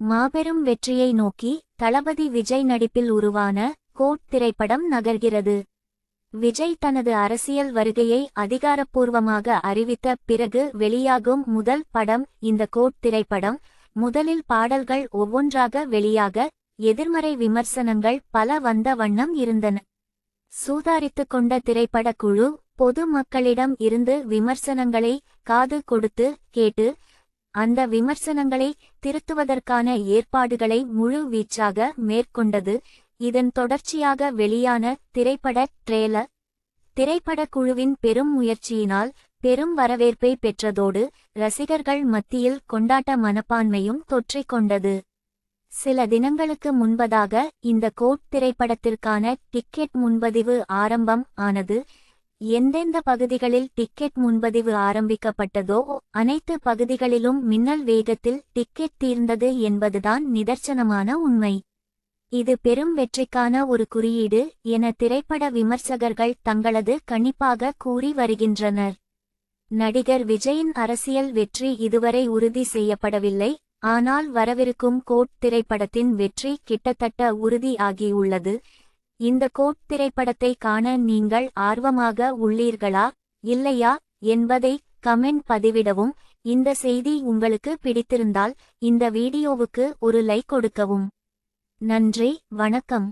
மாபெரும் வெற்றியை நோக்கி தளபதி விஜய் நடிப்பில் உருவான கோட் திரைப்படம் நகர்கிறது. விஜய் தனது அரசியல் வருகையை அதிகாரப்பூர்வமாக அறிவித்த பிறகு வெளியாகும் முதல் படம் இந்த கோட் திரைப்படம். முதலில் பாடல்கள் ஒவ்வொன்றாக வெளியாக எதிர்மறை விமர்சனங்கள் பல வந்த வண்ணம் இருந்தன. சூதாரித்துக் கொண்ட திரைப்படக் குழு பொது மக்களிடம் இருந்து விமர்சனங்களை காது கொடுத்து கேட்டு அந்த விமர்சனங்களை திருத்துவதற்கான ஏற்பாடுகளை முழு வீச்சாக மேற்கொண்டது. இதன் தொடர்ச்சியாக வெளியான திரைப்பட ட்ரேலர் திரைப்படக் குழுவின் பெரும் முயற்சியினால் பெரும் வரவேற்பை பெற்றதோடு ரசிகர்கள் மத்தியில் கொண்டாட்ட மனப்பான்மையும் தொற்றிக் கொண்டது. சில தினங்களுக்கு முன்பதாக இந்த கோட் திரைப்படத்திற்கான டிக்கெட் முன்பதிவு ஆரம்பம் ஆனது. எந்தெந்த பகுதிகளில் டிக்கெட் முன்பதிவு ஆரம்பிக்கப்பட்டதோ அனைத்து பகுதிகளிலும் மின்னல் வேகத்தில் டிக்கெட் தீர்ந்தது என்பதுதான் நிதர்சனமான உண்மை. இது பெரும் வெற்றிக்கான ஒரு குறியீடு என திரைப்பட விமர்சகர்கள் தங்களது கணிப்பாக கூறி வருகின்றனர். நடிகர் விஜயின் அரசியல் வெற்றி இதுவரை உறுதி செய்யப்படவில்லை ஆனால் வரவிருக்கும் கோட் திரைப்படத்தின் வெற்றி கிட்டத்தட்ட உறுதி ஆகியுள்ளது. இந்த கோட் திரைப்படத்தை காண நீங்கள் ஆர்வமாக உள்ளீர்களா இல்லையா என்பதை கமெண்ட் பதிவிடவும். இந்த செய்தி உங்களுக்கு பிடித்திருந்தால் இந்த வீடியோவுக்கு ஒரு லைக் கொடுக்கவும். நன்றி வணக்கம்.